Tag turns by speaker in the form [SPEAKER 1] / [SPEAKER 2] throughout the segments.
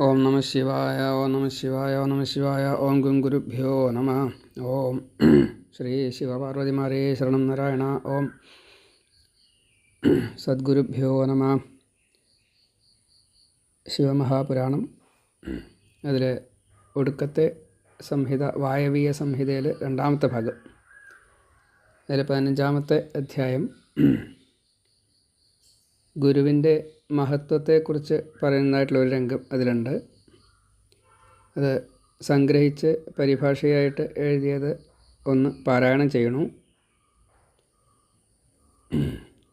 [SPEAKER 1] ഓം നമ ശിവായ ഓം നമ ശിവായ ഓം നമ ശിവായ ഓം ഗുരുഭ്യോ നമ. ഓം ശ്രീ ശിവപാർവതിമാരേ ശരണം നാരായണ. ഓം സദ്ഗുരുഭ്യോ നമ. ശിവമഹാപുരാണം. അതിൽ ഒടുക്കത്തെ സംഹിത വായവീയ സംഹിതയിൽ രണ്ടാമത്തെ ഭാഗം. അതിൽ പതിനഞ്ചാമത്തെ അധ്യായം. ഗുരുവിന്റെ മഹത്വത്തെക്കുറിച്ച് പറയുന്നതായിട്ടുള്ള ഒരു രംഗം അതിലുണ്ട്. അത് സംഗ്രഹിച്ച് പരിഭാഷയായിട്ട് എഴുതിയത് ഒന്ന് പാരായണം ചെയ്യണു.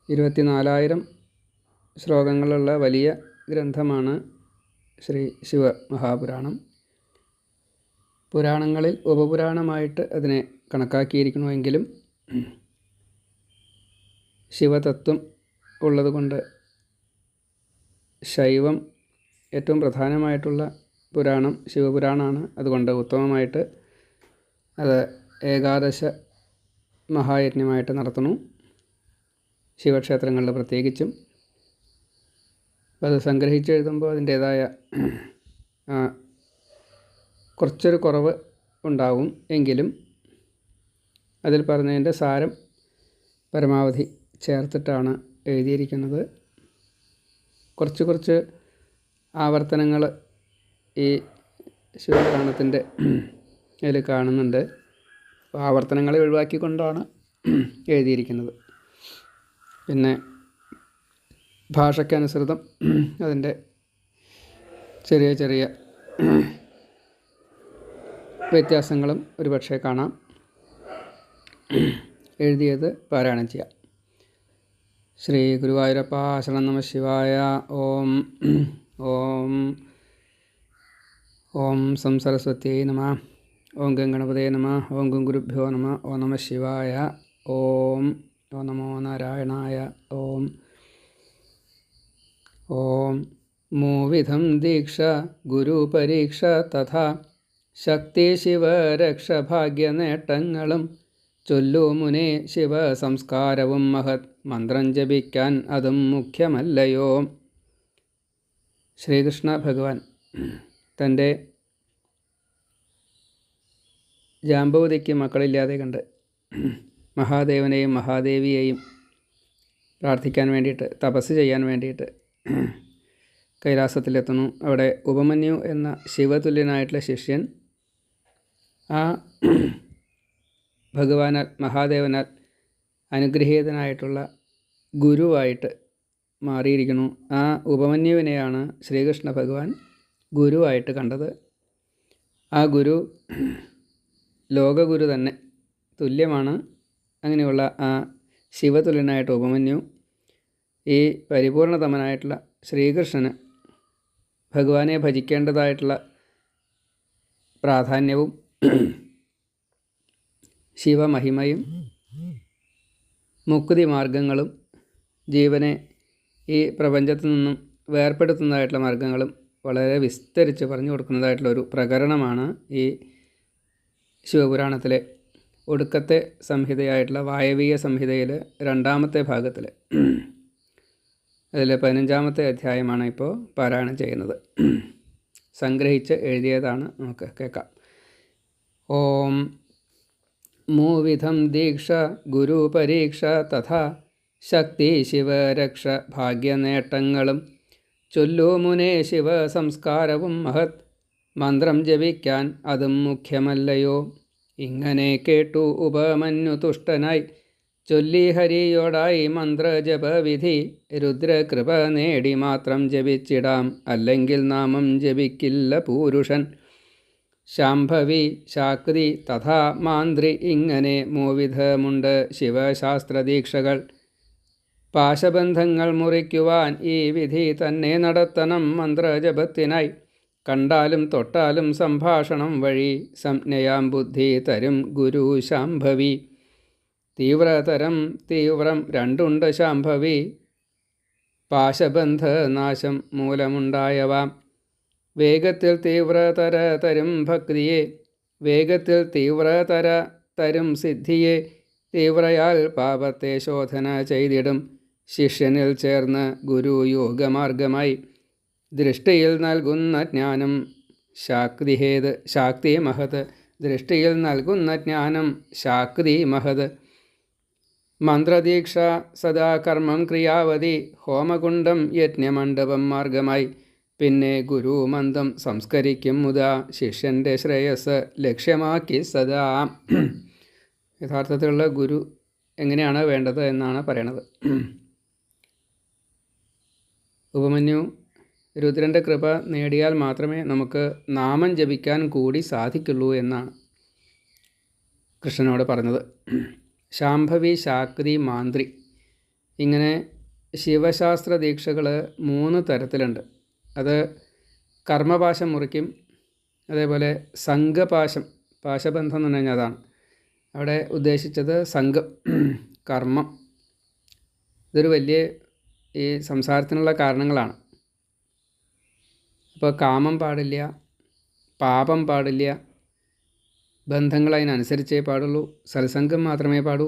[SPEAKER 1] ഇരുപത്തിനാലായിരം ശ്ലോകങ്ങളുള്ള വലിയ ഗ്രന്ഥമാണ് ശ്രീ ശിവ മഹാപുരാണം പുരാണങ്ങളിൽ ഉപപുരാണമായിട്ട് അതിനെ കണക്കാക്കിയിരിക്കണമെങ്കിലും ശിവതത്വം ഉള്ളതുകൊണ്ട് ശൈവം ഏറ്റവും പ്രധാനമായിട്ടുള്ള പുരാണം ശിവപുരാണമാണ് അതുകൊണ്ട് ഉത്തമമായിട്ട് അത് ഏകാദശ മഹായജ്ഞമായിട്ട് നടത്തുന്നു. ശിവക്ഷേത്രങ്ങളിൽ പ്രത്യേകിച്ചും. അത് സംഗ്രഹിച്ച് എഴുതുമ്പോൾ അതിന്റേതായ കുറച്ചൊരു കുറവ് ഉണ്ടാവും. എങ്കിലും അതിൽ പറഞ്ഞതിന്റെ സാരം പരമാവധി ചേർത്തിട്ടാണ് എഴുതിയിരിക്കുന്നത്. കുറച്ച് കുറച്ച് ആവർത്തനങ്ങൾ ഈ ശിവപുരാണത്തിന്റെ ഇതിൽ കാണുന്നുണ്ട്. ആവർത്തനങ്ങളെ ഒഴിവാക്കിക്കൊണ്ടാണ് എഴുതിയിരിക്കുന്നത്. പിന്നെ ഭാഷയ്ക്കനുസൃതം അതിന്റെ ചെറിയ ചെറിയ വ്യത്യാസങ്ങളും ഒരുപക്ഷെ കാണാം. എഴുതിയത് പാരായണം ചെയ്യാം. ശ്രീ ഗുരുവായൂരപ്പ ശരണം നമ ശിവായ. ഓം ഓം ഓം സം സരസ്വത്യൈ നമ. ഓം ഗംഗണപതേ നമ. ഓം ഗം ഗുരുഭ്യോ നമ. ഓ നമ ശിവായ. ഓം ഓ നമോ നാരായണായ. ഓം ഓം മൂവിധം ദീക്ഷ ഗുരുപരീക്ഷ തഥാ. ശക്തി ശിവരക്ഷഭാഗ്യനേട്ടങ്ങളും ചൊല്ലു മുനേ ശിവ സംസ്കാരവും മഹത്. മന്ത്രം ജപിക്കാൻ അതും മുഖ്യമല്ലയോ? ശ്രീകൃഷ്ണ ഭഗവാൻ തന്റെ ജാമ്പവതിക്ക് മക്കളില്ലാതെ കണ്ട് മഹാദേവനെയും മഹാദേവിയെയും പ്രാർത്ഥിക്കാൻ വേണ്ടിയിട്ട് തപസ് ചെയ്യാൻ വേണ്ടിയിട്ട് കൈലാസത്തിലെത്തുന്നു. അവിടെ ഉപമന്യു എന്ന ശിവതുല്യനായിട്ടുള്ള ശിഷ്യൻ ആ ഭഗവാനാൽ മഹാദേവനാൽ അനുഗ്രഹീതനായിട്ടുള്ള ഗുരുവായിട്ട് മാറിയിരിക്കുന്നു. ആ ഉപമന്യുവിനെയാണ് ശ്രീകൃഷ്ണ ഭഗവാൻ ഗുരുവായിട്ട് കണ്ടത്. ആ ഗുരു ലോകഗുരു തന്നെ. തുല്യമാണ്. അങ്ങനെയുള്ള ആ ശിവതുല്യനായിട്ട് ഉപമന്യു. ഈ പരിപൂർണതമനായിട്ടുള്ള ശ്രീകൃഷ്ണന് ഭഗവാനെ ഭജിക്കേണ്ടതായിട്ടുള്ള പ്രാധാന്യവും ശിവമഹിമയും മുക്തി മാർഗങ്ങളും ജീവനെ ഈ പ്രപഞ്ചത്തിൽ നിന്നും വേർപ്പെടുത്തുന്നതായിട്ടുള്ള മാർഗങ്ങളും വളരെ വിസ്തരിച്ച് പറഞ്ഞു കൊടുക്കുന്നതായിട്ടുള്ള ഒരു പ്രകരണമാണ് ഈ ശിവപുരാണത്തിലെ ഒടുക്കത്തെ സംഹിതയായിട്ടുള്ള വായവീയ സംഹിതയിലെ രണ്ടാമത്തെ ഭാഗത്തിൽ അതിൽ പതിനഞ്ചാമത്തെ അധ്യായമാണ് ഇപ്പോൾ പാരായണം ചെയ്യുന്നത്. സംഗ്രഹിച്ച് എഴുതിയതാണ് നമുക്ക് കേൾക്കാം. ഓം മൂവിധം ദീക്ഷ ഗുരുപരീക്ഷ തഥാ ശക്തി ശിവരക്ഷ ഭാഗ്യനേട്ടങ്ങളും. ചൊല്ലു മുനേ ശിവ സംസ്കാരവും മഹത്. മന്ത്രം ജപിക്കാൻ അതും മുഖ്യമല്ലയോ? ഇങ്ങനെ കേട്ടു ഉപമന്യു തുഷ്ടനായി. ചൊല്ലി ഹരിയോടായി മന്ത്രജപവിധി. രുദ്രകൃപ നേടി മാത്രം ജപിച്ചിടാം. അല്ലെങ്കിൽ നാമം ജപിക്കില്ല പൂരുഷൻ. ശാംഭവി ശാക്തി തഥാ മാന്ത്രി ഇങ്ങനെ മൂവിധമുണ്ട് ശിവശാസ്ത്രദീക്ഷകൾ. പാശബന്ധങ്ങൾ മുറിക്കുവാൻ ഈ വിധി തന്നെ നടത്തണം മന്ത്രജപത്തിനായി. കണ്ടാലും തൊട്ടാലും സംഭാഷണം വഴി സംജ്ഞയാം ബുദ്ധി തരും ഗുരു ശാംഭവി. തീവ്രതരം തീവ്രം രണ്ടുണ്ട് ശാംഭവി. പാശബന്ധനാശം മൂലമുണ്ടായവാം. വേഗത്തിൽ തീവ്രതര തരും ഭക്തിയെ. വേഗത്തിൽ തീവ്രതര തരും സിദ്ധിയെ. തീവ്രയാൽ പാപത്തെ ശോധന ചെയ്തിടും. ശിഷ്യനിൽ ചേർന്ന് ഗുരു യോഗമാർഗമായി ദൃഷ്ടിയിൽ നൽകുന്ന ജ്ഞാനം ശാക്തിഹേത് ശാക്തി മഹത് ദൃഷ്ടിയിൽ നൽകുന്ന ജ്ഞാനം ശാക്തി മഹത് മന്ത്രദീക്ഷ സദാ കർമ്മം ക്രിയാവതി ഹോമകുണ്ടം യജ്ഞമണ്ഡപം മാർഗമായി. പിന്നെ ഗുരുമന്ദം സംസ്കരിക്കും മുതാ ശിഷ്യന്റെ ശ്രേയസ് ലക്ഷ്യമാക്കി സദാ. യഥാർത്ഥത്തിലുള്ള ഗുരു എങ്ങനെയാണ് വേണ്ടത് എന്നാണ് പറയണത്. ഉപമന്യു. രുദ്രന്റെ കൃപ നേടിയാൽ മാത്രമേ നമുക്ക് നാമം ജപിക്കാൻ കൂടി സാധിക്കുള്ളൂ എന്നാണ് കൃഷ്ണനോട് പറഞ്ഞത്. ശാംഭവി ശാക്തി മാന്ത്രി. ഇങ്ങനെ ശിവശാസ്ത്ര ദീക്ഷകൾ മൂന്ന് തരത്തിലുണ്ട്. അത് കർമ്മപാശം മുറിക്കും അതേപോലെ സംഘപാശം പാശബന്ധം എന്ന് പറഞ്ഞാൽ അതാണ്. അവിടെ ഉദ്ദേശിച്ചത് സംഘം കർമ്മം. ഇതൊരു വലിയ ഈ സംസാരത്തിനുള്ള കാരണങ്ങളാണ്. അപ്പോൾ കാമം പാടില്ല പാപം പാടില്ല ബന്ധങ്ങൾ അതിനനുസരിച്ചേ പാടുള്ളൂ സത്സംഗം മാത്രമേ പാടൂ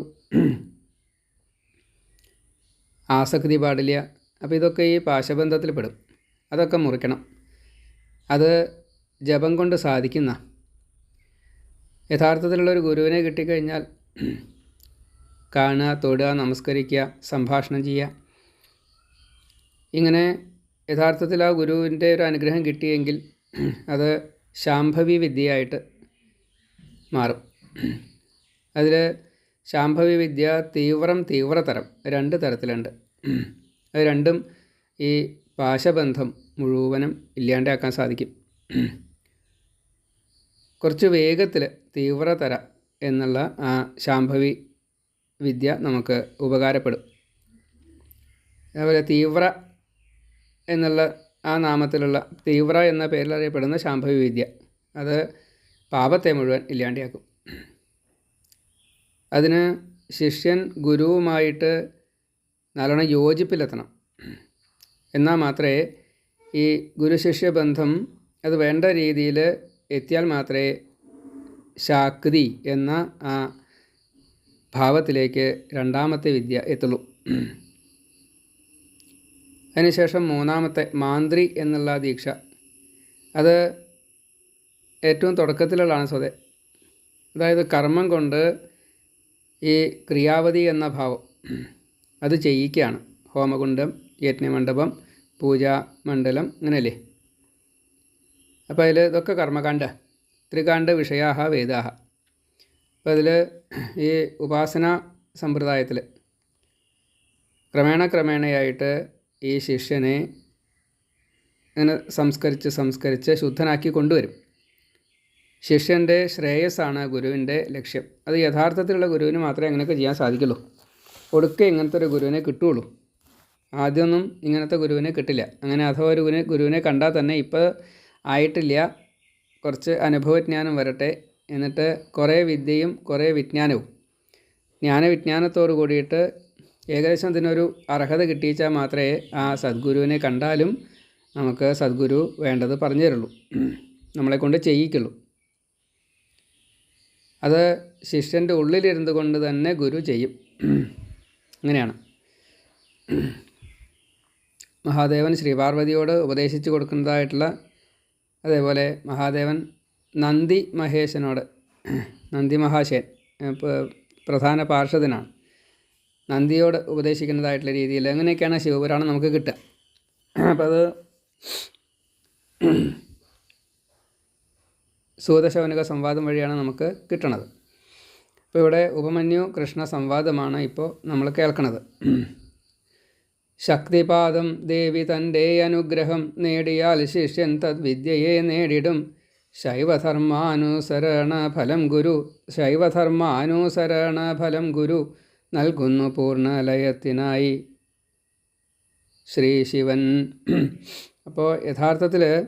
[SPEAKER 1] ആസക്തി പാടില്ല അപ്പോൾ ഇതൊക്കെ ഈ പാശബന്ധത്തിൽ പെടും. അതൊക്കെ മുറിക്കണം. അത് ജപം കൊണ്ട് സാധിക്കുന്ന യഥാർത്ഥത്തിലുള്ളൊരു ഗുരുവിനെ കിട്ടിക്കഴിഞ്ഞാൽ കാണുക തൊടുക നമസ്കരിക്കുക സംഭാഷണം ചെയ്യുക ഇങ്ങനെ യഥാർത്ഥത്തിൽ ആ ഗുരുവിന്റെ ഒരു അനുഗ്രഹം കിട്ടിയെങ്കിൽ അത് ശാംഭവി വിദ്യയായിട്ട് മാറും. അതിൽ ശാംഭവി വിദ്യ തീവ്രം തീവ്രതരം രണ്ട് തരത്തിലുണ്ട്. അത് രണ്ടും ഈ പാശബന്ധം മുഴുവനും ഇല്ലാണ്ടാക്കാൻ സാധിക്കും. കുറച്ച് വേഗത്തിൽ തീവ്രതര എന്നുള്ള ആ ശാംഭവി വിദ്യ നമുക്ക് ഉപകാരപ്പെടും. അതുപോലെ തീവ്ര എന്നുള്ള ആ നാമത്തിലുള്ള തീവ്ര എന്ന പേരിൽ അറിയപ്പെടുന്ന ശാംഭവി വിദ്യ അത് പാപത്തെ മുഴുവൻ ഇല്ലാണ്ടിയാക്കും അതിന് ശിഷ്യൻ ഗുരുവുമായിട്ട് നല്ലോണം യോജിപ്പിലെത്തണം. എന്നാൽ മാത്രമേ ഈ ഗുരുശിഷ്യ ബന്ധം അത് വേണ്ട രീതിയിൽ എത്തിയാൽ മാത്രമേ ശാക്തി എന്ന ആ ഭാവത്തിലേക്ക് രണ്ടാമത്തെ വിദ്യ എത്തുള്ളൂ. അതിനുശേഷം മൂന്നാമത്തെ മാന്ത്രി എന്നുള്ള ദീക്ഷ. അത് ഏറ്റവും തുടക്കത്തിലുള്ളതാണ് സ്വതേ. അതായത് കർമ്മം കൊണ്ട് ഈ ക്രിയാവതി എന്ന ഭാവം അത് ചെയ്യിക്കുകയാണ്. ഹോമകുണ്ഡം യജ്ഞമണ്ഡപം പൂജാ മണ്ഡലം അങ്ങനെയല്ലേ അപ്പോൾ അതിൽ ഇതൊക്കെ കർമ്മകാണ്ഡ. ത്രികാണ്ഡ വിഷയാഹ വേദാഹ. അപ്പോൾ അതിൽ ഈ ഉപാസന സമ്പ്രദായത്തിൽ ക്രമേണ ക്രമേണയായിട്ട് ഈ ശിഷ്യനെ അങ്ങനെ സംസ്കരിച്ച് സംസ്കരിച്ച് ശുദ്ധനാക്കി കൊണ്ടുവരും. ശിഷ്യന്റെ ശ്രേയസ്സാണ് ഗുരുവിന്റെ ലക്ഷ്യം. അത് യഥാർത്ഥത്തിലുള്ള ഗുരുവിന് മാത്രമേ അങ്ങനെയൊക്കെ ചെയ്യാൻ സാധിക്കുള്ളൂ. ഒടുക്കെ ഇങ്ങനത്തെ ഒരു ഗുരുവിനെ കിട്ടുകയുള്ളൂ ആദ്യമൊന്നും ഇങ്ങനത്തെ ഗുരുവിനെ കിട്ടില്ല. അങ്ങനെ അഥവാ ഒരു ഗുരു ഗുരുവിനെ കണ്ടാൽ തന്നെ ഇപ്പോൾ ആയിട്ടില്ല. കുറച്ച് അനുഭവജ്ഞാനം വരട്ടെ. എന്നിട്ട് കുറേ വിദ്യയും കുറേ വിജ്ഞാനവും. ജ്ഞാനവിജ്ഞാനത്തോട് കൂടിയിട്ട് ഏകദേശം ഇതിനൊരു അർഹത കിട്ടിയിച്ചാൽ മാത്രമേ ആ സദ്ഗുരുവിനെ കണ്ടാലും നമുക്ക് സദ്ഗുരു വേണ്ടത് പറഞ്ഞു തരുള്ളൂ നമ്മളെ കൊണ്ട് ചെയ്യിക്കുള്ളൂ. അത് ശിഷ്യന്റെ ഉള്ളിലിരുന്നു കൊണ്ട് തന്നെ ഗുരു ചെയ്യും. അങ്ങനെയാണ്. മഹാദേവൻ ശ്രീപാർവതിയോട് ഉപദേശിച്ചു കൊടുക്കുന്നതായിട്ടുള്ള അതേപോലെ മഹാദേവൻ നന്ദി മഹേശനോട് നന്ദി മഹാശയൻ പ്രധാന പാർഷദനാണ്. നന്ദിയോട് ഉപദേശിക്കുന്നതായിട്ടുള്ള രീതിയിൽ അങ്ങനെയൊക്കെയാണ് ശിവപുരാണം നമുക്ക് കിട്ടുക? അപ്പം അത് സൂതശവനക സംവാദം വഴിയാണ് നമുക്ക് കിട്ടണത്. അപ്പോൾ ഇവിടെ ഉപമന്യു കൃഷ്ണ സംവാദമാണ് ഇപ്പോൾ നമ്മൾ കേൾക്കുന്നത് ശക്തിപാദം ദേവി തന്റെ അനുഗ്രഹം നേടിയാൽ ശിഷ്യൻ തദ്വിദ്യയെ നേടിടും. ശൈവധർമാനുസരണ ഫലം ഗുരു. ശൈവധർമാനുസരണ ഫലം ഗുരു. നൽകുന്നു പൂർണലയത്തിനായി. ശ്രീ ശിവൻ അപ്പോൾ യഥാർത്ഥത്തിൽ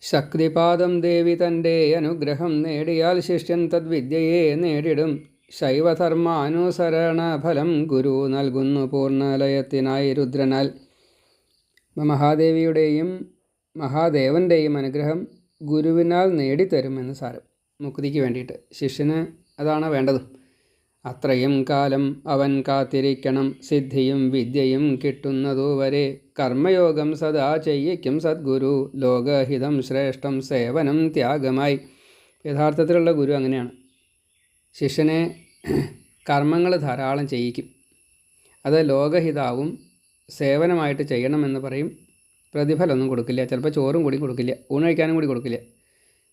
[SPEAKER 1] ശക്തിപാദം ദേവി തന്റെ അനുഗ്രഹം നേടിയാൽ ശിഷ്യൻ തദ്വിദ്യയെ നേടിടും. ശൈവധർമാനുസരണ ഫലം ഗുരു നൽകുന്നു പൂർണലയത്തിനായി രുദ്രനാൽ. മഹാദേവിയുടെയും മഹാദേവന്റെയും അനുഗ്രഹം ഗുരുവിനാൽ നേടിത്തരുമെന്ന് സാരം. മുക്തിക്ക് വേണ്ടിയിട്ട് ശിഷ്യന് അതാണ് വേണ്ടതും. അത്രയും കാലം അവൻ കാത്തിരിക്കണം സിദ്ധിയും വിദ്യയും കിട്ടുന്നതുവരെ. കർമ്മയോഗം സദാ ചെയ്യിക്കും സദ്ഗുരു ലോകഹിതം ശ്രേഷ്ഠം സേവനം ത്യാഗമായി. യഥാർത്ഥത്തിലുള്ള ഗുരു അങ്ങനെയാണ്. ശിഷ്യനെ കർമ്മങ്ങൾ ധാരാളം ചെയ്യിക്കും. അത് ലോകഹിതാവും സേവനമായിട്ട് ചെയ്യണമെന്ന് പറയും. പ്രതിഫലമൊന്നും കൊടുക്കില്ല. ചിലപ്പോൾ ചോറും കൂടി കൊടുക്കില്ല. ഊണ് കഴിക്കാനും കൂടി കൊടുക്കില്ല.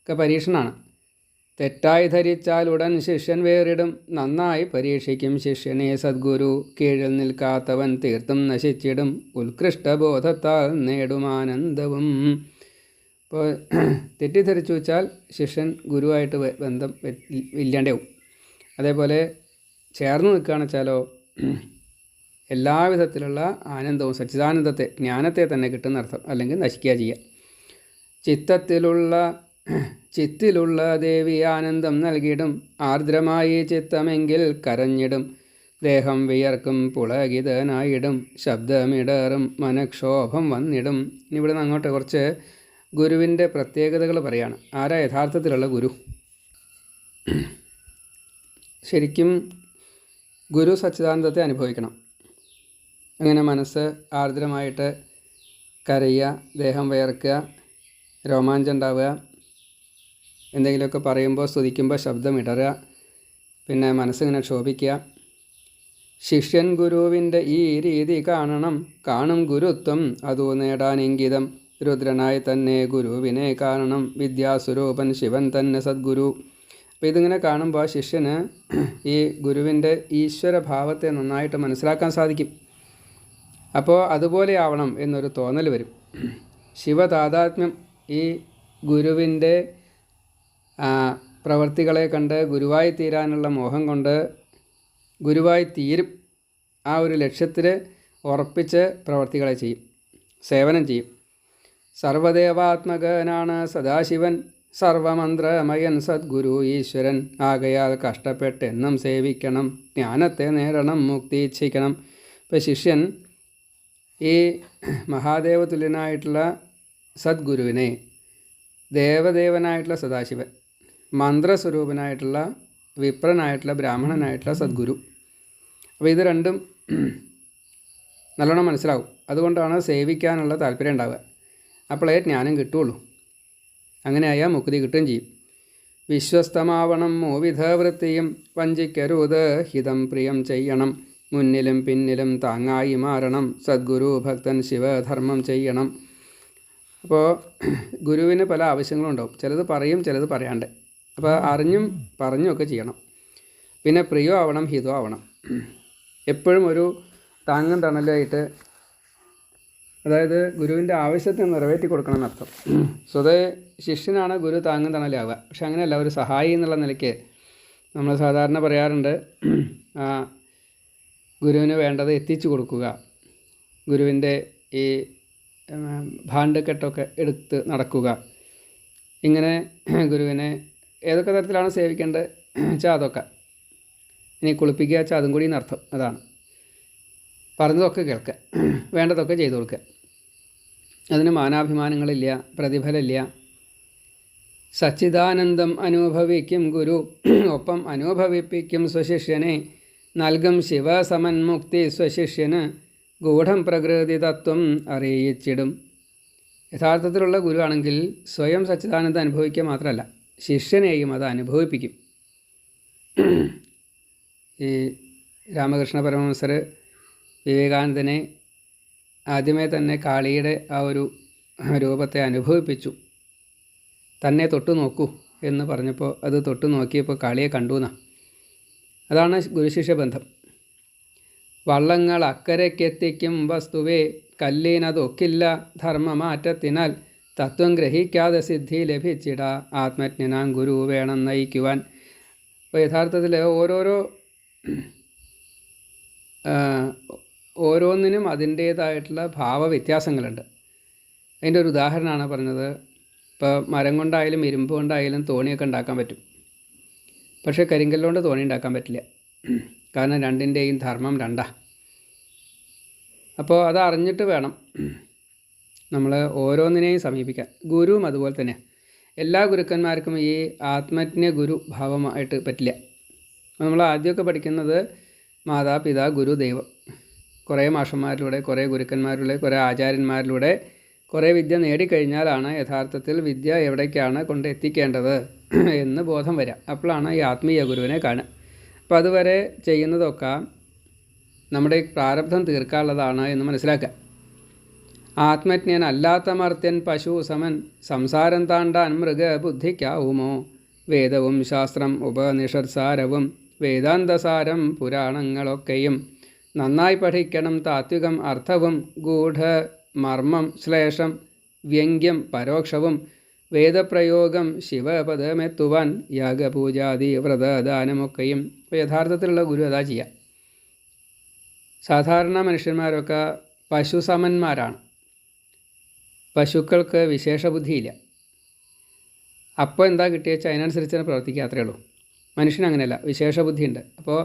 [SPEAKER 1] ഒക്കെ പരീക്ഷണമാണ്. തെറ്റായി ധരിച്ചാൽ ഉടൻ ശിഷ്യൻ വേറിടും. നന്നായി പരീക്ഷിക്കും ശിഷ്യനെ സദ്ഗുരു. കീഴിൽ നിൽക്കാത്തവൻ തീർത്തും നശിച്ചിടും. ഉത്കൃഷ്ടബോധത്താൽ നേടുമാനന്ദവും ഇപ്പോൾ തെറ്റിദ്ധരിച്ചു വെച്ചാൽ ശിഷ്യൻ ഗുരുവായിട്ട് ബന്ധം ഇല്ലാണ്ടാവും. അതേപോലെ ചേർന്ന് നിൽക്കുകയാണെന്ന് വെച്ചാലോ എല്ലാവിധത്തിലുള്ള ആനന്ദവും സച്ചിദാനന്ദത്തെ ജ്ഞാനത്തെ തന്നെ കിട്ടുന്ന അർത്ഥം. അല്ലെങ്കിൽ നശിക്കുക ചെയ്യുക. ചിത്തത്തിലുള്ള ചിത്തിലുള്ള ദേവി ആനന്ദം നൽകിയിടും ആർദ്രമായി ചിത്തമെങ്കിൽ കരഞ്ഞിടും. ദേഹം വിയർക്കും പുളകിതനായിടും. ശബ്ദമിടറും മനക്ഷോഭം വന്നിടും. ഇവിടെ നിന്ന് അങ്ങോട്ട് കുറച്ച് ഗുരുവിന്റെ പ്രത്യേകതകൾ പറയാണ്. ആരാ യഥാർത്ഥത്തിലുള്ള ഗുരു? ശരിക്കും ഗുരു സച്ചിദാനന്ദത്തെ അനുഭവിക്കണം. അങ്ങനെ മനസ്സ് ആർദ്രമായിട്ട് കരയുക ദേഹം വയർക്കുക രോമാഞ്ചം ഉണ്ടാവുക എന്തെങ്കിലുമൊക്കെ പറയുമ്പോൾ സ്തുതിക്കുമ്പോൾ ശബ്ദം ഇടറുക. പിന്നെ മനസ്സിങ്ങനെ ക്ഷോഭിക്കുക. ശിഷ്യൻ ഗുരുവിന്റെ ഈ രീതി കാണണം. കാണും ഗുരുത്വം. അതു നേടാൻ രുദ്രനായി തന്നെ ഗുരുവിനെ കാണണം. വിദ്യാസ്വരൂപൻ ശിവൻ തന്നെ സദ്ഗുരു. അപ്പോൾ ഇതിങ്ങനെ കാണുമ്പോൾ ശിഷ്യന് ഈ ഗുരുവിന്റെ ഈശ്വരഭാവത്തെ നന്നായിട്ട് മനസ്സിലാക്കാൻ സാധിക്കും. അപ്പോൾ അതുപോലെ ആവണം എന്നൊരു തോന്നൽ വരും. ശിവതാതാത്മ്യം ഈ ഗുരുവിന്റെ പ്രവൃത്തികളെ കണ്ട് ഗുരുവായി തീരാനുള്ള മോഹം കൊണ്ട് ഗുരുവായി തീരും ആ ഒരു ലക്ഷ്യത്തിൽ ഉറപ്പിച്ച് പ്രവർത്തികളെ ചെയ്യും സേവനം ചെയ്യും. സർവദേവാത്മകനാണ് സദാശിവൻ സർവമന്ത്രമയൻ സദ്ഗുരു ഈശ്വരൻ. ആകയാൽ കഷ്ടപ്പെട്ടെന്നും സേവിക്കണം ജ്ഞാനത്തെ നേടണം മുക്തി ഇച്ഛിക്കണം. ഇപ്പം ശിഷ്യൻ ഈ മഹാദേവ തുല്യനായിട്ടുള്ള സദ്ഗുരുവിനെ ദേവദേവനായിട്ടുള്ള സദാശിവൻ മന്ത്രസ്വരൂപനായിട്ടുള്ള വിപ്രനായിട്ടുള്ള ബ്രാഹ്മണനായിട്ടുള്ള സദ്ഗുരു. അപ്പോൾ ഇത് രണ്ടും നല്ലോണം മനസ്സിലാവും. അതുകൊണ്ടാണ് സേവിക്കാനുള്ള താല്പര്യം ഉണ്ടാവുക. അപ്പോളേ ജ്ഞാനം കിട്ടുള്ളൂ. അങ്ങനെ ആയാൽ മുക്തി കിട്ടുകയും ചെയ്യും. വിശ്വസ്തമാവണം മൂവിധ വൃത്തിയും വഞ്ചിക്കരുത്. ഹിതം പ്രിയം ചെയ്യണം. മുന്നിലും പിന്നിലും താങ്ങായി മാറണം. സദ്ഗുരു ഭക്തൻ ശിവധർമ്മം ചെയ്യണം. അപ്പോൾ ഗുരുവിന് പല ആവശ്യങ്ങളും ഉണ്ടാവും ചിലത് പറയും ചിലത് പറയാണ്ട്. അപ്പോൾ അറിഞ്ഞും പറഞ്ഞും ഒക്കെ ചെയ്യണം. പിന്നെ പ്രിയോ ആവണം ഹിതോ ആവണം. എപ്പോഴും ഒരു താങ്ങും തണലുമായിട്ട് അതായത് ഗുരുവിന്റെ ആവശ്യത്തെ നിറവേറ്റി കൊടുക്കണം എന്നർത്ഥം. സ്വതേ ശിഷ്യനാണ് ഗുരു താങ്ങും തണലാവുക. പക്ഷെ അങ്ങനെയല്ല ഒരു സഹായി എന്നുള്ള നിലയ്ക്ക് നമ്മൾ സാധാരണ പറയാറുണ്ട് ഗുരുവിന് വേണ്ടത് എത്തിച്ചു കൊടുക്കുക. ഗുരുവിന്റെ ഈ ഭാണ്ഡക്കെട്ടൊക്കെ എടുത്ത് നടക്കുക. ഇങ്ങനെ ഗുരുവിനെ ഏതൊക്കെ തരത്തിലാണ് സേവിക്കേണ്ടത്? വെച്ചാൽ അതൊക്കെ. ഇനി കുളിപ്പിക്കുക വെച്ചാൽ അതും കൂടി എന്നർത്ഥം അതാണ്. പറഞ്ഞതൊക്കെ കേൾക്കുക. വേണ്ടതൊക്കെ ചെയ്തു കൊടുക്കുക. അതിന് മാനാഭിമാനങ്ങളില്ല പ്രതിഫലമില്ല. സച്ചിദാനന്ദം അനുഭവിക്കും ഗുരു. ഒപ്പം അനുഭവിപ്പിക്കും സ്വശിഷ്യനെ. നൽകും ശിവസമന്മുക്തി സ്വശിഷ്യന്. ഗൂഢം പ്രകൃതി തത്വം അറിയിച്ചിടും. യഥാർത്ഥത്തിലുള്ള ഗുരുവാണെങ്കിൽ സ്വയം സച്ചിദാനന്ദം അനുഭവിക്കുക മാത്രമല്ല. ശിഷ്യനെയും അത് അനുഭവിപ്പിക്കും. ഈ രാമകൃഷ്ണ പരമഹംസർ വിവേകാനന്ദനെ ആദ്യമേ തന്നെ കാളിയുടെ ആ ഒരു രൂപത്തെ അനുഭവിപ്പിച്ചു. തന്നെ തൊട്ടു നോക്കൂ എന്ന് പറഞ്ഞപ്പോൾ അത് തൊട്ടു നോക്കിയപ്പോൾ കാളിയെ കണ്ടു എന്നാ. അതാണ് ഗുരുശിഷ്യ ബന്ധം. വള്ളങ്ങൾ അക്കരയ്ക്കെത്തിക്കും വസ്തുവേ കല്ലിനതൊക്കില്ല ധർമ്മമാറ്റത്തിനാൽ തത്വം ഗ്രഹിക്കാതെ സിദ്ധി ലഭിച്ചിട ആത്മജ്ഞനാം ഗുരു വേണം നയിക്കുവാൻ. അപ്പോൾ യഥാർത്ഥത്തിൽ ഓരോരോ ഓരോന്നിനും അതിന്റേതായിട്ടുള്ള ഭാവവ്യത്യാസങ്ങളുണ്ട്. അതിന്റെ ഒരു ഉദാഹരണമാണ് പറഞ്ഞത്. ഇപ്പോൾ മരം കൊണ്ടായാലും ഇരുമ്പ് കൊണ്ടായാലും തോണിയൊക്കെ ഉണ്ടാക്കാൻ പറ്റും. പക്ഷേ കരിങ്കല്ലുകൊണ്ട് തോണി ഉണ്ടാക്കാൻ പറ്റില്ല. കാരണം രണ്ടിന്റെയും ധർമ്മം രണ്ടാണ് അപ്പോൾ അത് അറിഞ്ഞിട്ട് വേണം. നമ്മൾ ഓരോന്നിനെയും സമീപിക്കാൻ. ഗുരുവും അതുപോലെ തന്നെ. എല്ലാ ഗുരുക്കന്മാർക്കും ഈ ആത്മജ്ഞ ഗുരു ഭാവമായിട്ട് പറ്റില്ല. നമ്മൾ ആദ്യമൊക്കെ പഠിക്കുന്നത് മാതാപിതാ ഗുരു ദൈവം. കുറേ മാഷന്മാരിലൂടെ കുറേ ഗുരുക്കന്മാരിലൂടെ കുറേ ആചാര്യന്മാരിലൂടെ കുറേ വിദ്യ നേടിക്കഴിഞ്ഞാലാണ് യഥാർത്ഥത്തിൽ വിദ്യ എവിടേക്കാണ് കൊണ്ട് എത്തിക്കേണ്ടത് എന്ന് ബോധം വരാം. അപ്പോഴാണ് ഈ ആത്മീയ ഗുരുവിനെ കാണുക. അപ്പോൾ അതുവരെ ചെയ്യുന്നതൊക്കെ നമ്മുടെ പ്രാരബ്ധം തീർക്കാനുള്ളതാണ് എന്ന് മനസ്സിലാക്കുക. ആത്മജ്ഞൻ മർത്യൻ പശു സമൻ സംസാരം താണ്ടാൻ മൃഗബുദ്ധിക്കാവുമോ? വേദവും ശാസ്ത്രം ഉപനിഷത്സാരവും വേദാന്തസാരം പുരാണങ്ങളൊക്കെയും നന്നായി പഠിക്കണം. താത്വികം അർത്ഥവും ഗൂഢ മർമ്മം ശ്ലേഷം വ്യംഗ്യം പരോക്ഷവും വേദപ്രയോഗം ശിവപദമെത്തുവാൻ യാഗപൂജാതി വ്രതദാനമൊക്കെയും യഥാർത്ഥത്തിലുള്ള ഗുരു അതാ ചെയ്യുക സാധാരണ മനുഷ്യന്മാരൊക്കെ പശുസമന്മാരാണ്. പശുക്കൾക്ക് വിശേഷ ബുദ്ധിയില്ല അപ്പോൾ എന്താ കിട്ടിയെച്ചാൽ അതിനനുസരിച്ച് തന്നെ പ്രവർത്തിക്കുക അത്രേ ഉള്ളൂ. മനുഷ്യന് അങ്ങനെയല്ല വിശേഷ ബുദ്ധിയുണ്ട് അപ്പോൾ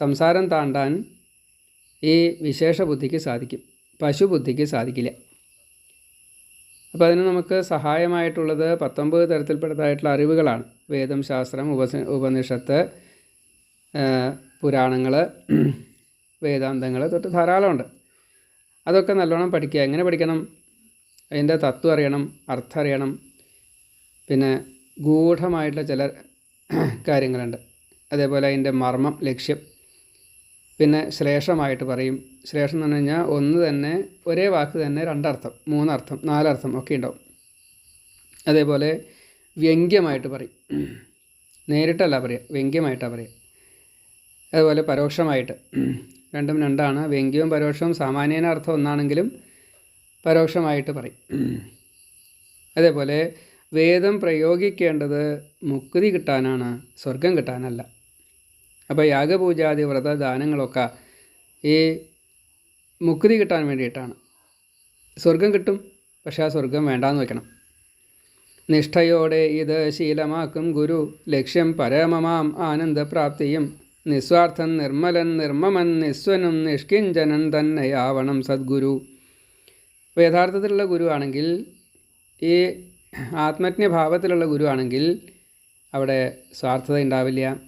[SPEAKER 1] സംസാരം താണ്ടാൻ ഈ വിശേഷ ബുദ്ധിക്ക് സാധിക്കും. പശു ബുദ്ധിക്ക് സാധിക്കില്ല. അപ്പോൾ അതിന് നമുക്ക് സഹായമായിട്ടുള്ളത് പത്തൊമ്പത് തരത്തിൽപ്പെട്ടതായിട്ടുള്ള അറിവുകളാണ്. വേദം ശാസ്ത്രം ഉപസ ഉപനിഷത്ത് പുരാണങ്ങൾ വേദാന്തങ്ങൾ തൊട്ട് ധാരാളമുണ്ട്. അതൊക്കെ നല്ലോണം പഠിക്കുക. എങ്ങനെ പഠിക്കണം? അതിന്റെ തത്വം അറിയണം അർത്ഥം അറിയണം. പിന്നെ ഗൂഢമായിട്ടുള്ള ചില കാര്യങ്ങളുണ്ട്. അതേപോലെ അതിന്റെ മർമ്മം ലക്ഷ്യം. പിന്നെ ശ്രേഷ്ഠമായിട്ട് പറയും. ശ്രേഷ്ഠം എന്ന് പറഞ്ഞു കഴിഞ്ഞാൽ ഒന്ന് തന്നെ ഒരേ വാക്ക് തന്നെ രണ്ടർത്ഥം മൂന്നർത്ഥം നാലർത്ഥം ഒക്കെ ഉണ്ടാവും. അതേപോലെ വ്യംഗ്യമായിട്ട് പറയും. നേരിട്ടല്ല പറയുക വ്യംഗ്യമായിട്ടാണ് പറയുക. അതുപോലെ പരോക്ഷമായിട്ട്. രണ്ടും രണ്ടാണ്. വ്യംഗ്യവും പരോക്ഷവും സാമാന്യേന അർത്ഥം ഒന്നാണെങ്കിലും പരോക്ഷമായിട്ട് പറയും. അതേപോലെ വേദം പ്രയോഗിക്കേണ്ടത് മുക്തി കിട്ടാനാണ് സ്വർഗം കിട്ടാനല്ല. അപ്പോൾ യാഗപൂജാതി വ്രത ദാനങ്ങളൊക്കെ ഈ മുക്തി കിട്ടാൻ വേണ്ടിയിട്ടാണ്. സ്വർഗം കിട്ടും പക്ഷേ ആ സ്വർഗം വേണ്ടാന്ന് വെക്കണം. നിഷ്ഠയോടെ ഇത് ശീലമാക്കും ഗുരു. ലക്ഷ്യം പരമമാം ആനന്ദപ്രാപ്തിയും. നിസ്വാർത്ഥൻ നിർമ്മലൻ നിർമ്മമൻ നിസ്വനും നിഷ്കിഞ്ചനൻ തന്നെയാവണം സദ്ഗുരു. അപ്പോൾ യഥാർത്ഥത്തിലുള്ള ഗുരുവാണെങ്കിൽ ഈ ആത്മജ്ഞഭാവത്തിലുള്ള ഗുരു ആണെങ്കിൽ അവിടെ സ്വാർത്ഥത ഉണ്ടാവില്ല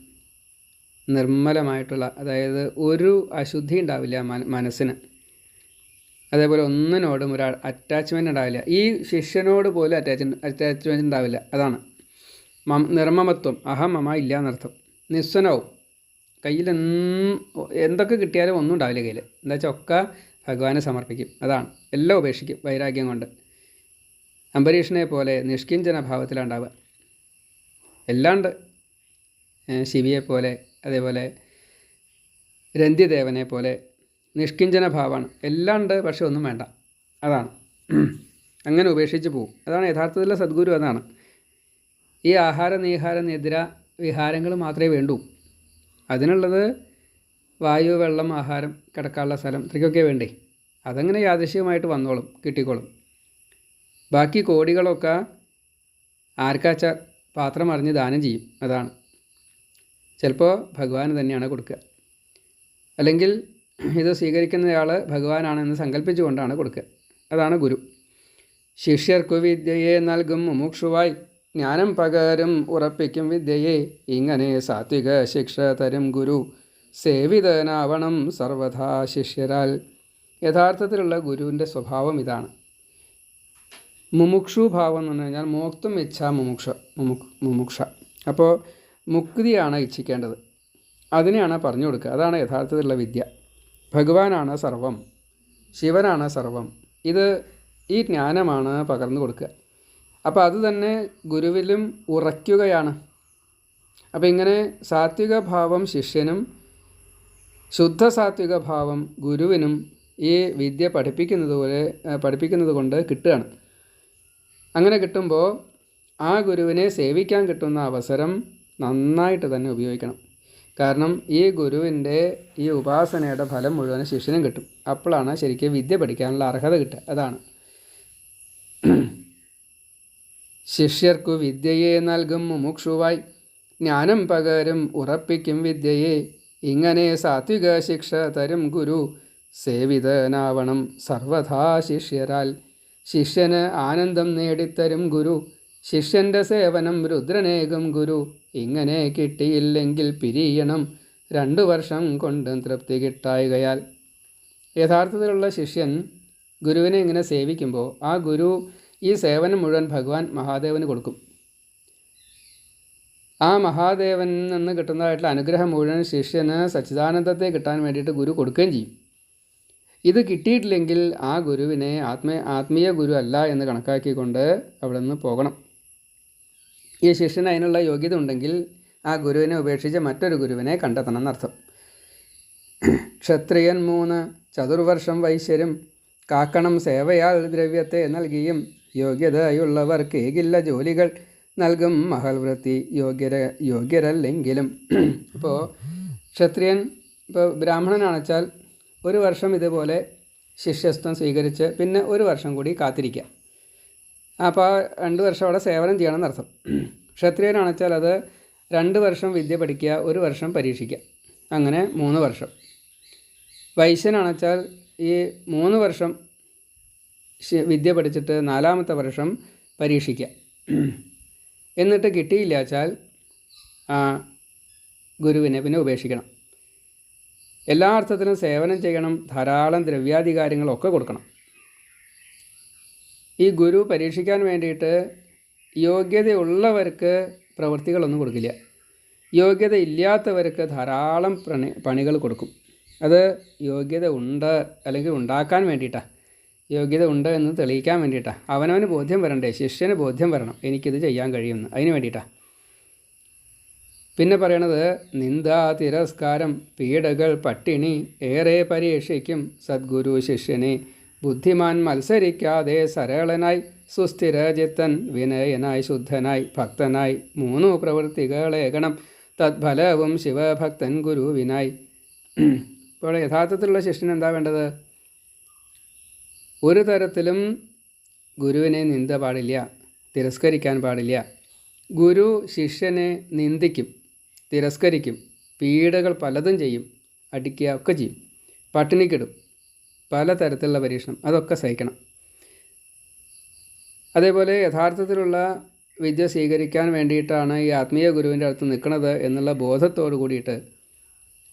[SPEAKER 1] നിർമ്മലമായിട്ടുള്ള അതായത് ഒരു അശുദ്ധി ഉണ്ടാവില്ല മനസ്സിന്. അതേപോലെ ഒന്നിനോടും ഒരാൾ അറ്റാച്ച്മെന്റ് ഉണ്ടാവില്ല. ഈ ശിഷ്യനോട് പോലും അറ്റാച്ച് അറ്റാച്ച്മെന്റ് ഉണ്ടാവില്ല. അതാണ്. മം നിർമ്മമത്വം. അഹം മമ ഇല്ല എന്നർത്ഥം. നിസ്വനവും കയ്യിൽ എന്തൊക്കെ കിട്ടിയാലും ഒന്നും ഉണ്ടാവില്ല കയ്യിൽ എന്താ വെച്ചാൽ ഒക്കെ ഭഗവാനെ സമർപ്പിക്കും. അതാണ്. എല്ലാം ഉപേക്ഷിക്കും വൈരാഗ്യം കൊണ്ട്. അംബരീഷനെ പോലെ നിഷ്കിഞ്ചന ഭാവത്തിലുണ്ടാവുക. എല്ലാണ്ട് ശിവിയെ പോലെ അതേപോലെ രന്ധ്യദേവനെ പോലെ നിഷ്കിഞ്ചന ഭാവമാണ്. എല്ലാണ്ട് പക്ഷേ ഒന്നും വേണ്ട. അതാണ്. അങ്ങനെ ഉപേക്ഷിച്ച് പോവും. അതാണ് യഥാർത്ഥത്തിലുള്ള സദ്ഗുരു അതാണ്. ഈ ആഹാര നീഹാര നിദ്ര വിഹാരങ്ങൾ മാത്രമേ വേണ്ടൂ. അതിനുള്ളത് വായു വെള്ളം ആഹാരം കിടക്കാനുള്ള സ്ഥലം ഇത്രയ്ക്കൊക്കെ വേണ്ടേ? അതങ്ങനെ യാദൃശ്യമായിട്ട് വന്നോളും കിട്ടിക്കോളും. ബാക്കി കോടികളൊക്കെ ആർക്കാച്ച പാത്രം അറിഞ്ഞ് ദാനം ചെയ്യും അതാണ്. ചിലപ്പോൾ ഭഗവാന് തന്നെയാണ് കൊടുക്കുക. അല്ലെങ്കിൽ ഇത് സ്വീകരിക്കുന്നയാൾ ഭഗവാനാണെന്ന് സങ്കല്പിച്ചുകൊണ്ടാണ് കൊടുക്കുക. അതാണ് ഗുരു. ശിഷ്യർക്കു വിദ്യയെ നൽകും മുമുക്ഷുവായി ജ്ഞാനം പകരും ഉറപ്പിക്കും വിദ്യയെ. ഇങ്ങനെ സാത്വിക ശിക്ഷ തരും ഗുരു. സേവിതനാവണം സർവഥാ ശിഷ്യരാൽ. യഥാർത്ഥത്തിലുള്ള ഗുരുവിന്റെ സ്വഭാവം ഇതാണ്. മുമുക്ഷു ഭാവം എന്ന് പറഞ്ഞു കഴിഞ്ഞാൽ മോക്തം ഇച്ഛ മുമുക്ഷ മുമുക് മുമുക്ഷ. അപ്പോൾ മുക്തിയാണ് ഇച്ഛിക്കേണ്ടത്. അതിനെയാണ് പറഞ്ഞു കൊടുക്കുക. അതാണ് യഥാർത്ഥത്തിലുള്ള വിദ്യ. ഭഗവാനാണ് സർവം ശിവനാണ് സർവം. ഇത് ഈ ജ്ഞാനമാണ് പകർന്നു കൊടുക്കുക. അപ്പോൾ അത് തന്നെ ഗുരുവിലും ഉറയ്ക്കുകയാണ്. അപ്പോൾ ഇങ്ങനെ സാത്വിക ഭാവം ശിഷ്യനും ശുദ്ധ സാത്വിക ഭാവം ഗുരുവിനും ഈ വിദ്യ പഠിപ്പിക്കുന്നത് പോലെ പഠിപ്പിക്കുന്നത് കൊണ്ട് കിട്ടുകയാണ്. അങ്ങനെ കിട്ടുമ്പോൾ ആ ഗുരുവിനെ സേവിക്കാൻ കിട്ടുന്ന അവസരം നന്നായിട്ട് തന്നെ ഉപയോഗിക്കണം. കാരണം ഈ ഗുരുവിന്റെ ഈ ഉപാസനയുടെ ഫലം മുഴുവൻ ശിഷ്യനും കിട്ടും. അപ്പോഴാണ് ശരിക്കും വിദ്യ പഠിക്കാനുള്ള അർഹത കിട്ടുക. അതാണ്. ശിഷ്യർക്കു വിദ്യയെ നൽകും മുമുക്ഷുവായി. ജ്ഞാനം പകരും ഉറപ്പിക്കും വിദ്യയെ. ഇങ്ങനെ സാത്വിക ശിക്ഷ തരും ഗുരു. സേവിതനാവണം സർവഥാ ശിഷ്യരാൽ. ശിഷ്യന് ആനന്ദം നേടിത്തരും ഗുരു. ശിഷ്യന്റെ സേവനം രുദ്രനേകം ഗുരു. ഇങ്ങനെ കിട്ടിയില്ലെങ്കിൽ പിരിയണം. രണ്ടു വർഷം കൊണ്ട് തൃപ്തി കിട്ടായികയാൽ. യഥാർത്ഥത്തിലുള്ള ശിഷ്യൻ ഗുരുവിനെ ഇങ്ങനെ സേവിക്കുമ്പോൾ ആ ഗുരു ഈ സേവനം മുഴുവൻ ഭഗവാൻ മഹാദേവന് കൊടുക്കും. ആ മഹാദേവനിൽ നിന്ന് കിട്ടുന്നതായിട്ടുള്ള അനുഗ്രഹം മുഴുവൻ ശിഷ്യന് സച്ചിദാനന്ദത്തെ കിട്ടാൻ വേണ്ടിയിട്ട് ഗുരു കൊടുക്കുകയും ചെയ്യും. ഇത് കിട്ടിയിട്ടില്ലെങ്കിൽ ആ ഗുരുവിനെ ആത്മ ആത്മീയ ഗുരു അല്ല എന്ന് കണക്കാക്കിക്കൊണ്ട് അവിടെ നിന്ന് പോകണം. ഈ ശിഷ്യന് അതിനുള്ള യോഗ്യത ഉണ്ടെങ്കിൽ ആ ഗുരുവിനെ ഉപേക്ഷിച്ച് മറ്റൊരു ഗുരുവിനെ കണ്ടെത്തണം എന്നർത്ഥം. ക്ഷത്രിയൻ മൂന്ന് ചതുർവർഷം വൈശ്യരും കാക്കണം സേവയാൽ ദ്രവ്യത്തെ നൽകിയും യോഗ്യതയുള്ളവർക്ക് ഏകില്ല ജോലികൾ. നൽകും മഹൽവൃത്തി യോഗ്യര യോഗ്യരല്ലെങ്കിലും. അപ്പോൾ ക്ഷത്രിയൻ ഇപ്പോൾ ബ്രാഹ്മണനാണെച്ചാൽ ഒരു വർഷം ഇതുപോലെ ശിഷ്യസ്ഥം സ്വീകരിച്ച് പിന്നെ ഒരു വർഷം കൂടി കാത്തിരിക്കുക അപ്പോൾ ആ രണ്ട് വർഷം അവിടെ സേവനം ചെയ്യണം എന്നർത്ഥം ക്ഷത്രിയനാണെച്ചാൽ അത് രണ്ട് വർഷം വിദ്യ പഠിക്കുക ഒരു വർഷം പരീക്ഷിക്കുക അങ്ങനെ മൂന്ന് വർഷം. വൈശ്യനാണെച്ചാൽ ഈ മൂന്ന് വർഷം വിദ്യ പഠിച്ചിട്ട് നാലാമത്തെ വർഷം പരീക്ഷിക്കുക എന്നിട്ട് കിട്ടിയില്ല വെച്ചാൽ ആ ഗുരുവിനെ പിന്നെ ഉപേക്ഷിക്കണം. എല്ലാ അർത്ഥത്തിലും സേവനം ചെയ്യണം ധാരാളം ദ്രവ്യാധികാരങ്ങളൊക്കെ കൊടുക്കണം. ഈ ഗുരു പരീക്ഷിക്കാൻ വേണ്ടിയിട്ട് യോഗ്യതയുള്ളവർക്ക് പ്രവൃത്തികളൊന്നും കൊടുക്കില്ല. യോഗ്യത ഇല്ലാത്തവർക്ക് ധാരാളം പണി പണികൾ കൊടുക്കും. അത് യോഗ്യത ഉണ്ട് അല്ലെങ്കിൽ ഉണ്ടാക്കാൻ വേണ്ടിയിട്ടാണ് യോഗ്യത ഉണ്ട് എന്ന് തെളിയിക്കാൻ വേണ്ടിയിട്ടാണ് അവനവന് ബോധ്യം വരണ്ടേ? ശിഷ്യന് ബോധ്യം വരണം. എനിക്കിത് ചെയ്യാൻ കഴിയുമെന്ന്. അതിന് വേണ്ടിയിട്ടാണ് പിന്നെ പറയണത് നിന്ദ തിരസ്കാരം പീഡകൾ പട്ടിണി ഏറെ പരീക്ഷിക്കും സദ്ഗുരു ശിഷ്യനെ. ബുദ്ധിമാൻ മത്സരിക്കാതെ സരളനായി സുസ്ഥിരചിത്തൻ വിനയനായി ശുദ്ധനായി ഭക്തനായി മൂന്നു പ്രവൃത്തികളേകണം തത്ഫലവും ശിവഭക്തൻ ഗുരുവിനായി. ഇപ്പോൾ യഥാർത്ഥത്തിലുള്ള ശിഷ്യൻ എന്താ വേണ്ടത്? ഒരു തരത്തിലും ഗുരുവിനെ നിന്ദ പാടില്ല തിരസ്കരിക്കാൻ പാടില്ല. ഗുരു ശിഷ്യനെ നിന്ദിക്കും തിരസ്കരിക്കും പീഡകൾ പലതും ചെയ്യും അടിക്കുക ഒക്കെ ചെയ്യും പട്ടിണിക്കിടും. പലതരത്തിലുള്ള പരീക്ഷണം അതൊക്കെ സഹിക്കണം. അതേപോലെ യഥാർത്ഥത്തിലുള്ള വിദ്യ സ്വീകരിക്കാൻ വേണ്ടിയിട്ടാണ് ഈ ആത്മീയ ഗുരുവിന്റെ അടുത്ത് നിൽക്കുന്നത് എന്നുള്ള ബോധത്തോടു കൂടിയിട്ട്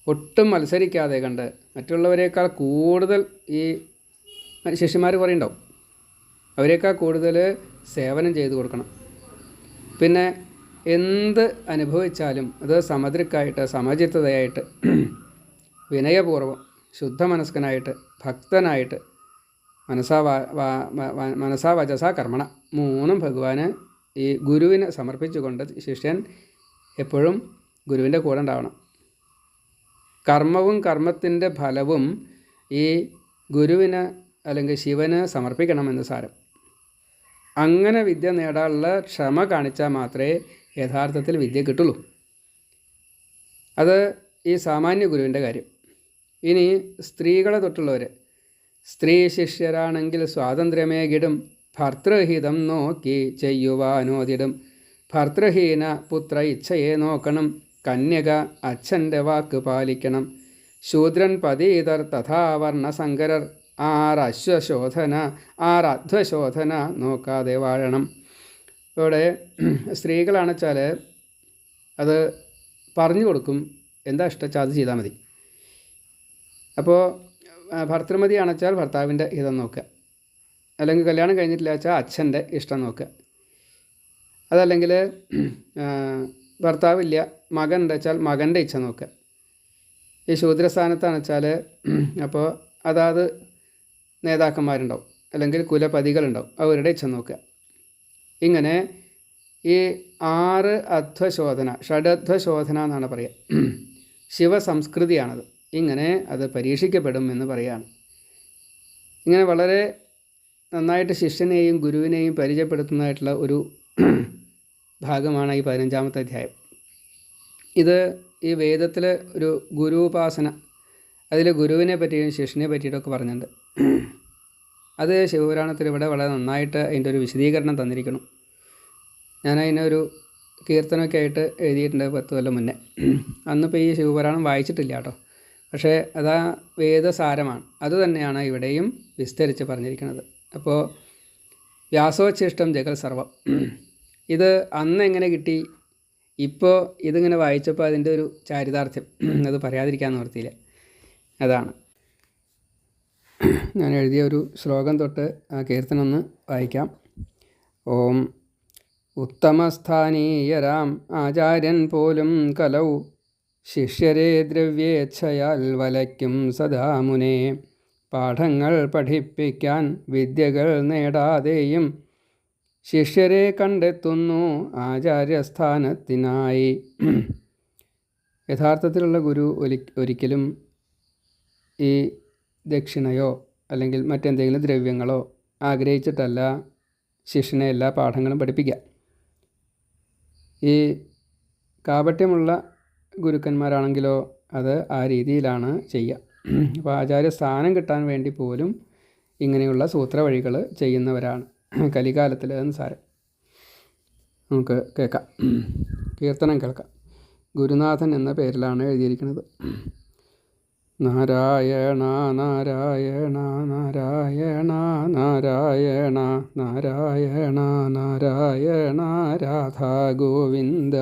[SPEAKER 1] ഒട്ടും മത്സരിക്കാതെ കണ്ട് മറ്റുള്ളവരെക്കാൾ കൂടുതൽ ഈ ശിഷ്യന്മാർ കുറേ ഉണ്ടാവും അവരെക്കാൾ കൂടുതൽ സേവനം ചെയ്തു കൊടുക്കണം. പിന്നെ എന്ത് അനുഭവിച്ചാലും അത് സമദ്രിക്കായിട്ട് സമചിത്തതയായിട്ട് വിനയപൂർവം ശുദ്ധമനസ്കനായിട്ട് ഭക്തനായിട്ട് മനസാ മനസാ വചസാ കർമ്മണ മൂന്നും ഭഗവാന് ഈ ഗുരുവിനെ സമർപ്പിച്ചുകൊണ്ട് ശിഷ്യൻ എപ്പോഴും ഗുരുവിന്റെ കൂടെ ഉണ്ടാവണം. കർമ്മവും കർമ്മത്തിന്റെ ഫലവും ഈ ഗുരുവിന് അല്ലെങ്കിൽ ശിവന് സമർപ്പിക്കണമെന്ന് സാരം. അങ്ങനെ വിദ്യ നേടാനുള്ള ക്ഷമ കാണിച്ചാൽ മാത്രമേ യഥാർത്ഥത്തിൽ വിദ്യ കിട്ടുള്ളൂ. അത് ഈ സാമാന്യ ഗുരുവിന്റെ കാര്യം. ഇനി സ്ത്രീകളെ തൊട്ടുള്ളവർ സ്ത്രീ ശിഷ്യരാണെങ്കിൽ സ്വാതന്ത്ര്യമേകിടും ഭർത്തൃഹിതം നോക്കി ചെയ്യുവാനോതിടും ഭർത്തൃഹീന പുത്ര ഇച്ഛയെ നോക്കണം കന്യക അച്ഛന്റെ വാക്ക് പാലിക്കണം. ശൂദ്രൻ പതീതർ ആറശ്വശോധന ആറധ്വശോധന നോക്കാതെ വാഴണം. ഇവിടെ സ്ത്രീകളാണെച്ചാൽ അത് പറഞ്ഞു കൊടുക്കും. എന്താ ഇഷ്ടച്ചാൽ അത് ചെയ്താൽ മതി. അപ്പോൾ ഭർത്തൃമതി അണച്ചാൽ ഭർത്താവിന്റെ ഹിതം നോക്കുക. അല്ലെങ്കിൽ കല്യാണം കഴിഞ്ഞിട്ടില്ല വെച്ചാൽ അച്ഛന്റെ ഇഷ്ടം നോക്കുക. അതല്ലെങ്കിൽ ഭർത്താവില്ല മകൻ ഉണ്ടെച്ചാൽ മകന്റെ ഇച്ഛ നോക്കുക. ഈ ശൂദ്രസ്ഥാനത്താണെച്ചാൽ അപ്പോൾ അതാത് നേതാക്കന്മാരുണ്ടാവും. അല്ലെങ്കിൽ കുലപതികളുണ്ടാവും. അവരുടെ ഇച്ഛ നോക്കുക. ഇങ്ങനെ ഈ ആറ് അധ്വശോധന ഷഡധ്വശോധന എന്നാണ് പറയുക. ശിവസംസ്കൃതിയാണത്. ഇങ്ങനെ അത് പരീക്ഷിക്കപ്പെടും എന്ന് പറയുകയാണ്. ഇങ്ങനെ വളരെ നന്നായിട്ട് ശിഷ്യനെയും ഗുരുവിനെയും പരിചയപ്പെടുത്തുന്നതായിട്ടുള്ള ഒരു ഭാഗമാണ് ഈ പതിനഞ്ചാമത്തെ അധ്യായം. ഇത് ഈ വേദത്തിലെ ഒരു ഗുരുപാസന അതിൽ ഗുരുവിനെ പറ്റിയും ശിഷ്യനെ പറ്റിയിട്ടൊക്കെ പറഞ്ഞിട്ടുണ്ട്. അത് ശിവപുരാണത്തിൽ ഇവിടെ വളരെ നന്നായിട്ട് അതിന്റെ ഒരു വിശദീകരണം തന്നിരിക്കണം ഞാൻ അതിനൊരു കീർത്തനമൊക്കെ ആയിട്ട് എഴുതിയിട്ടുണ്ട് പത്ത് കൊല്ലം മുന്നേ. അന്നിപ്പോൾ ഈ ശിവപുരാണം വായിച്ചിട്ടില്ല കേട്ടോ. പക്ഷേ അതാ വേദസാരമാണ്. അത് തന്നെയാണ് ഇവിടെയും വിസ്തരിച്ച് പറഞ്ഞിരിക്കുന്നത്. അപ്പോൾ വ്യാസോച്ഛിഷ്ടം ജഗൽ സർവം. ഇത് അന്ന് എങ്ങനെ കിട്ടി? ഇപ്പോൾ ഇതിങ്ങനെ വായിച്ചപ്പോൾ അതിന്റെ ഒരു ചാരിതാർത്ഥ്യം. അത് പറയാതിരിക്കാൻ നിവർത്തിയില്ല അതാണ്. ഞാൻ എഴുതിയ ഒരു ശ്ലോകം തൊട്ട് ആ കീർത്തനം ഒന്ന് വായിക്കാം. ഓം ഉത്തമസ്ഥാനീയരാം ആചാര്യൻ പോലും കലൗ. ശിഷ്യരെ ദ്രവ്യേച്ഛയാൽ വലയ്ക്കും സദാ മുനെ പാഠങ്ങൾ പഠിപ്പിക്കാൻ വിദ്യകൾ നേടാതെയും ശിഷ്യരെ കണ്ടെത്തുന്നു ആചാര്യസ്ഥാനത്തിനായി. യഥാർത്ഥത്തിലുള്ള ഗുരു ഒരിക്കലും ഈ ദക്ഷിണയോ അല്ലെങ്കിൽ മറ്റെന്തെങ്കിലും ദ്രവ്യങ്ങളോ ആഗ്രഹിച്ചിട്ടല്ല ശിഷ്യനെ എല്ലാ പാഠങ്ങളും പഠിപ്പിക്കുക. ഈ കാപട്യമുള്ള ഗുരുക്കന്മാരാണെങ്കിലോ അത് ആ രീതിയിലാണ് ചെയ്യുക. അപ്പോൾ ആചാര്യ സ്ഥാനം കിട്ടാൻ വേണ്ടി പോലും ഇങ്ങനെയുള്ള സൂത്ര വഴികൾ ചെയ്യുന്നവരാണ്. കലികാലത്തിൽ എന്ന് സാരം. നമുക്ക് കേൾക്കാം. കീർത്തനം കേൾക്കാം. ഗുരുനാഥൻ എന്ന പേരിലാണ് എഴുതിയിരിക്കുന്നത്. നാരായണ നാരായണ നാരായണ നാരായണ നാരായണ നാരായണ രാധാ ഗോവിന്ദ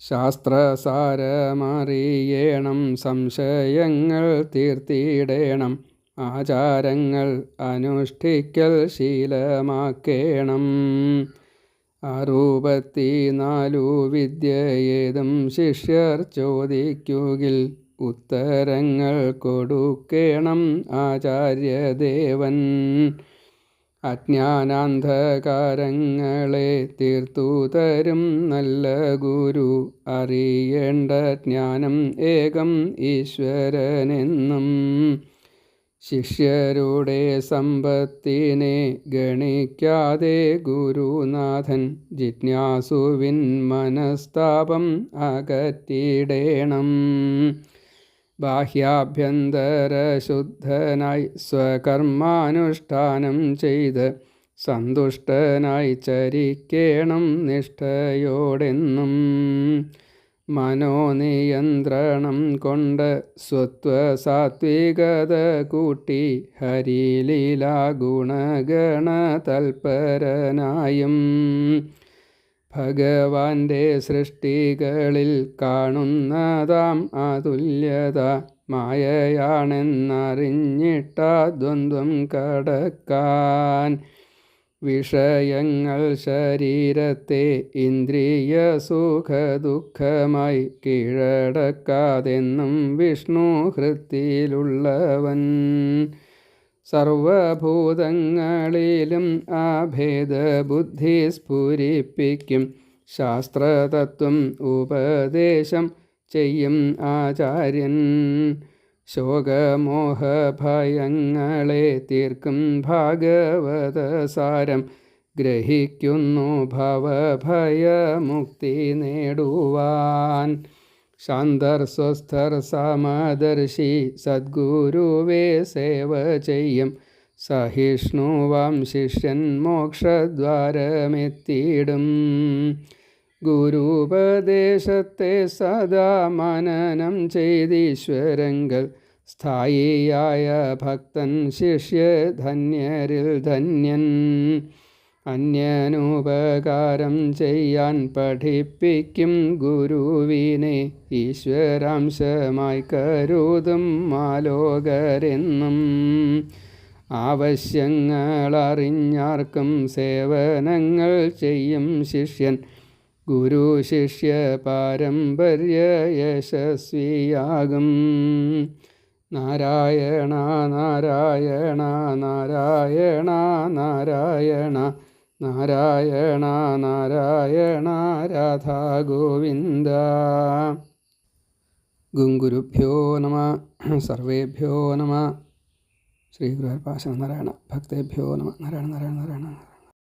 [SPEAKER 1] ശാസ്ത്രസാരമറിയണം സംശയങ്ങൾ തീർത്തിയിടേണം ആചാരങ്ങൾ അനുഷ്ഠിക്കൽ ശീലമാക്കേണം. വിദ്യ ഏതും ശിഷ്യർ ചോദിക്കുകിൽ ഉത്തരങ്ങൾ കൊടുക്കണം ആചാര്യദേവൻ. അജ്ഞാനാന്ധകാരങ്ങളെ തീർത്തു തരും നല്ല ഗുരു. അറിയേണ്ട ജ്ഞാനം ഏകം ഈശ്വരനെന്നും. ശിഷ്യരുടെ സമ്പത്തിനെ ഗണിക്കാതെ ഗുരുനാഥൻ ജിജ്ഞാസുവിൻ മനസ്താപം അകറ്റിയിടേണം ബാഹ്യാഭ്യന്തരശുദ്ധനായി സ്വകർമാനുഷ്ഠാനം ചെയ്ത് സന്തുഷ്ടനായി ചരിക്കേണം നിഷ്ഠയോടെന്നും മനോനിയന്ത്രണം കൊണ്ട് സ്വത്വസാത്വികത കൂട്ടി ഹരിലീലാ ഗുണഗണ തൽപരനായും ഭഗവാന്റെ സൃഷ്ടികളിൽ കാണുന്നതാം അതുല്യത. മായയാണെന്നറിഞ്ഞിട്ട ദ്വന്ദ്വം കടക്കാൻ. വിഷയങ്ങൾ ശരീരത്തെ ഇന്ദ്രിയ സുഖദുഃഖമായി കീഴടക്കാതെന്നും വിഷ്ണു ഹൃത്തിയിലുള്ളവൻ. സർവഭൂതങ്ങളിലും ആ ഭേദബുദ്ധി സ്ഫുരിപ്പിക്കും. ശാസ്ത്രതത്വം ഉപദേശം ചെയ്യും ആചാര്യൻ. ശോകമോഹഭയങ്ങളെ തീർക്കും ഭാഗവതസാരം. ഗ്രഹിക്കുന്നു ഭവഭയമുക്തി നേടുവാൻ. ശാന്തർ സമദർശി സദ്ഗുരുവേ സേവ ചെയ്യും. സഹിഷ്ണുവാം ശിഷ്യൻ മോക്ഷദ്വാരമെത്തിയിടും. ഗുരുപദേശത്തെ സദാ മനനം ചെയ്തീശ്വരങ്ങൾ. സ്ഥായിയായ ഭക്തൻ ശിഷ്യധന്യരിൽ ധന്യൻ. അന്യനുപകാരം ചെയ്യാൻ പഠിപ്പിക്കും ഗുരുവിനെ. ഈശ്വരാംശമായി കരുതും മാലോകരെന്നും ആവശ്യങ്ങളറിഞ്ഞാർക്കും സേവനങ്ങൾ ചെയ്യും ശിഷ്യൻ. ഗുരു ശിഷ്യ പാരമ്പര്യ യശസ്വിയാകും. നാരായണ നാരായണ നാരായണ നാരായണ. നാരായണ നാരായണ രാധാ ഗോവിന്ദ ഗുങ്കുരുഭ്യോ നമ സർവേഭ്യോ നമ. ശ്രീ ഗുരുവായൂർപ്പാശ നാരായണ ഭക്തേഭ്യോ നമ. നാരായണ നാരായണ നാരായണ.